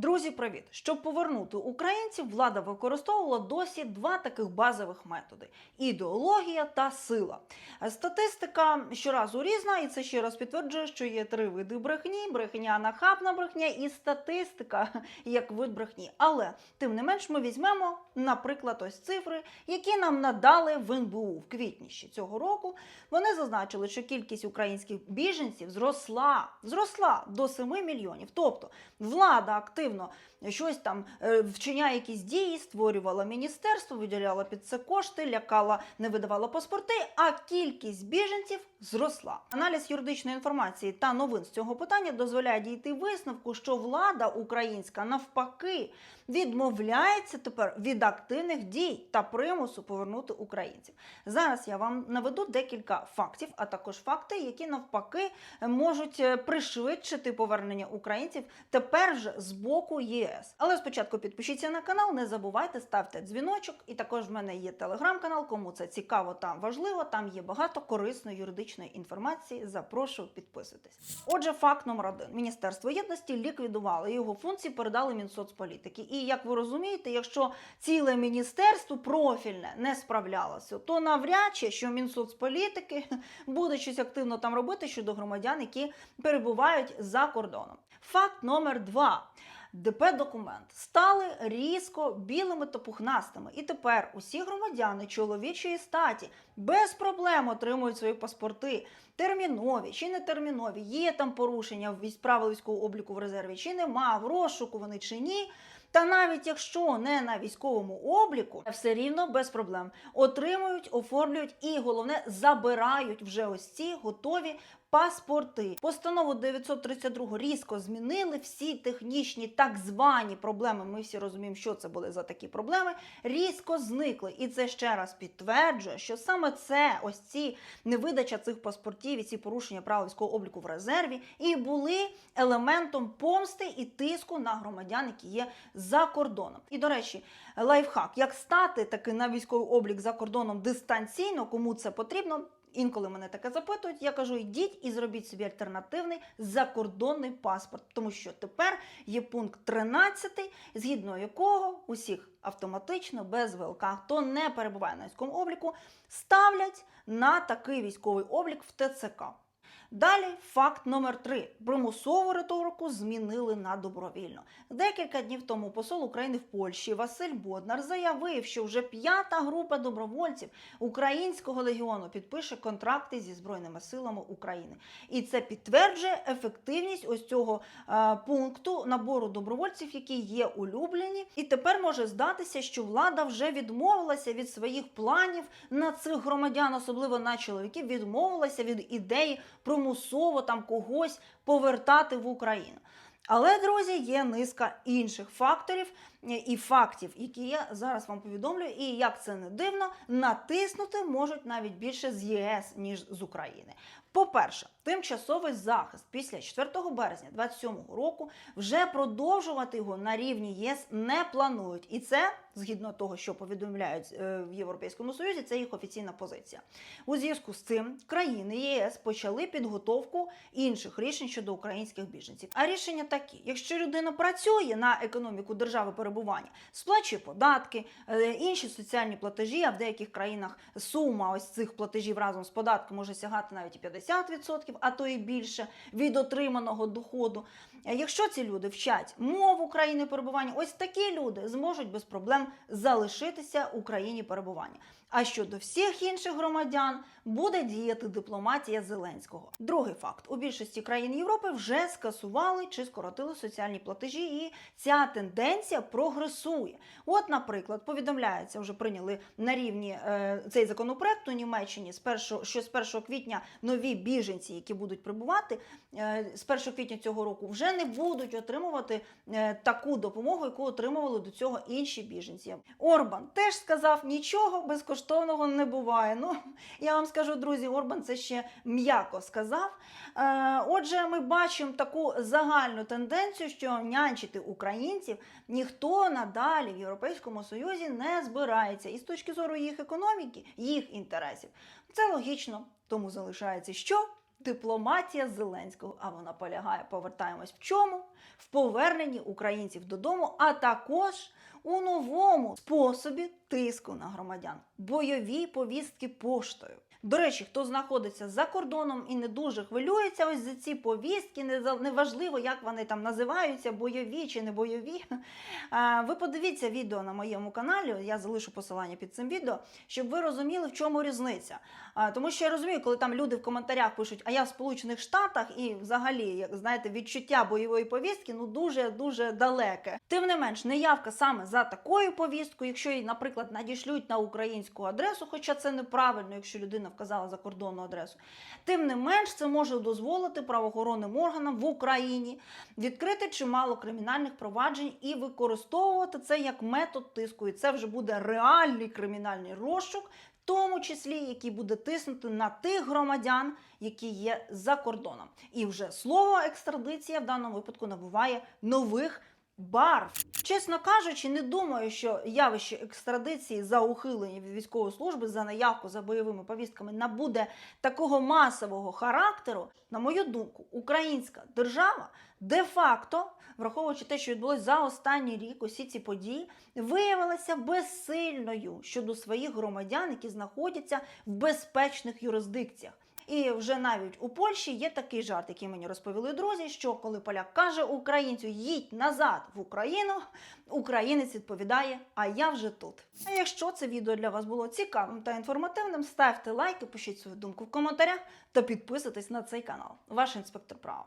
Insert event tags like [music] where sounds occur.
Друзі, привіт! Щоб повернути українців, влада використовувала досі два таких базових методи: ідеологія та сила. Статистика щоразу різна, і це ще раз підтверджує, що є три види брехні: брехня нахабна брехня і статистика [laughs] як вид брехні. Але тим не менш, ми візьмемо, наприклад, ось цифри, які нам надали в НБУ в квітні ще цього року. Вони зазначили, що кількість українських біженців зросла, зросла до 7 мільйонів. Тобто влада активно щось там е, вчиняє якісь дії, створювала міністерство, виділяла під це кошти, лякала, не видавала паспорти, а кількість біженців зросла. Аналіз юридичної інформації та новин з цього питання дозволяє дійти висновку, що влада українська навпаки відмовляється тепер від активних дій та примусу повернути українців. Зараз я вам наведу декілька фактів, а також факти, які навпаки можуть е, пришвидшити повернення українців тепер же з боку ЄС. Але спочатку підпишіться на канал, не забувайте, ставте дзвіночок. І також в мене є телеграм-канал. Кому це цікаво та важливо. Там є багато корисної юридичної інформації. Запрошую підписуйтесь. Отже, факт номер один: Міністерство єдності ліквідувало його функції, передали Мінсоцполітики. І як ви розумієте, якщо ціле міністерство профільне не справлялося, то навряд чи що Мінсоцполітики [laughs] буде щось активно там робити щодо громадян, які перебувають за кордоном. Факт номер два. ДП документ стали різко білими та пухнастими, і тепер усі громадяни чоловічої статі без проблем отримують свої паспорти. Термінові чи не термінові, є там порушення в правил військового обліку в резерві, чи нема, в розшуку вони чи ні. Та навіть якщо не на військовому обліку, все рівно без проблем отримують, оформлюють і головне забирають вже ось ці готові паспорти. Постанову 932 різко змінили всі технічні так звані проблеми. Ми всі розуміємо, що це були за такі проблеми. Різко зникли, і це ще раз підтверджує, що саме це ось ці невидача цих паспортів і ці порушення правил військового обліку в резерві і були елементом помсти і тиску на громадян, які є за кордоном. І до речі, лайфхак, як стати таки на військовий облік за кордоном дистанційно, кому це потрібно. Інколи мене таке запитують, я кажу: йдіть і зробіть собі альтернативний закордонний паспорт, тому що тепер є пункт 13, згідно якого усіх автоматично без ВЛК, хто не перебуває на військовому обліку, ставлять на такий військовий облік в ТЦК. Далі факт номер три: примусову риторику змінили на добровільно. Декілька днів тому посол України в Польщі Василь Боднар заявив, що вже п'ята група добровольців українського легіону підпише контракти зі збройними силами України, і це підтверджує ефективність ось цього е, пункту набору добровольців, які є улюблені. І тепер може здатися, що влада вже відмовилася від своїх планів на цих громадян, особливо на чоловіків, відмовилася від ідеї примусово там когось повертати в Україну. Але, друзі, є низка інших факторів і фактів, які я зараз вам повідомлю, і як це не дивно, натиснути можуть навіть більше з ЄС ніж з України. По-перше, тимчасовий захист після 4 березня 2027 року вже продовжувати його на рівні ЄС не планують, і це згідно того, що повідомляють е, в Європейському Союзі, це їх офіційна позиція. У зв'язку з цим країни ЄС почали підготовку інших рішень щодо українських біженців. А рішення такі: якщо людина працює на економіку держави перебування, сплачує податки, е, інші соціальні платежі, а в деяких країнах сума ось цих платежів разом з податком може сягати навіть і 50%, а то і більше від отриманого доходу. Е, Якщо ці люди вчать мову країни перебування, ось такі люди зможуть без проблем залишитися у країні перебування. А щодо всіх інших громадян буде діяти дипломатія Зеленського. Другий факт: у більшості країн Європи вже скасували чи скоротили соціальні платежі, і ця тенденція прогресує. От, наприклад, повідомляється, вже прийняли на рівні е, цей законопроект у Німеччині з 1, що з 1 квітня нові біженці, які будуть прибувати е, з 1 квітня цього року, вже не будуть отримувати е, таку допомогу, яку отримували до цього інші біженці. Орбан теж сказав, нічого безкоштовного не буває. Ну [laughs] я вам скажу, друзі, Орбан це ще м'яко сказав. Е, Отже, ми бачимо таку загальну тенденцію, що нянчити українців ніхто надалі в Європейському Союзі не збирається. І з точки зору їх економіки, їх інтересів. Це логічно, тому залишається що? Дипломатія Зеленського, а вона полягає, повертаємось в чому? В поверненні українців додому, а також у новому способі тиску на громадян бойові повістки поштою. До речі, хто знаходиться за кордоном і не дуже хвилюється ось за ці повістки, неважливо, як вони там називаються, бойові чи не бойові. [laughs] Ви подивіться відео на моєму каналі, я залишу посилання під цим відео, щоб ви розуміли, в чому різниця. Тому що я розумію, коли там люди в коментарях пишуть, а я в Сполучених Штатах, і взагалі, як знаєте, відчуття бойової повістки ну дуже дуже далеке. Тим не менш, неявка саме за такою повісткою, якщо її, наприклад, надішлють на українську адресу, хоча це неправильно, якщо людина вказала закордонну адресу. Тим не менш, це може дозволити правоохоронним органам в Україні відкрити чимало кримінальних проваджень і використовувати це як метод тиску. І це вже буде реальний кримінальний розшук, в тому числі який буде тиснути на тих громадян, які є за кордоном. І вже слово екстрадиція в даному випадку набуває нових. Барв, чесно кажучи, не думаю, що явище екстрадиції за ухилення від військової служби за наявку за бойовими повістками набуде такого масового характеру. На мою думку, українська держава де-факто, враховуючи те, що відбулося за останній рік, усі ці події, виявилася безсильною щодо своїх громадян, які знаходяться в безпечних юрисдикціях. І вже навіть у Польщі є такий жарт, який мені розповіли друзі, що коли поляк каже українцю їдь назад в Україну, українець відповідає, а я вже тут. А якщо це відео для вас було цікавим та інформативним, ставте лайки, пишіть свою думку в коментарях та підписуйтесь на цей канал. Ваш інспектор права.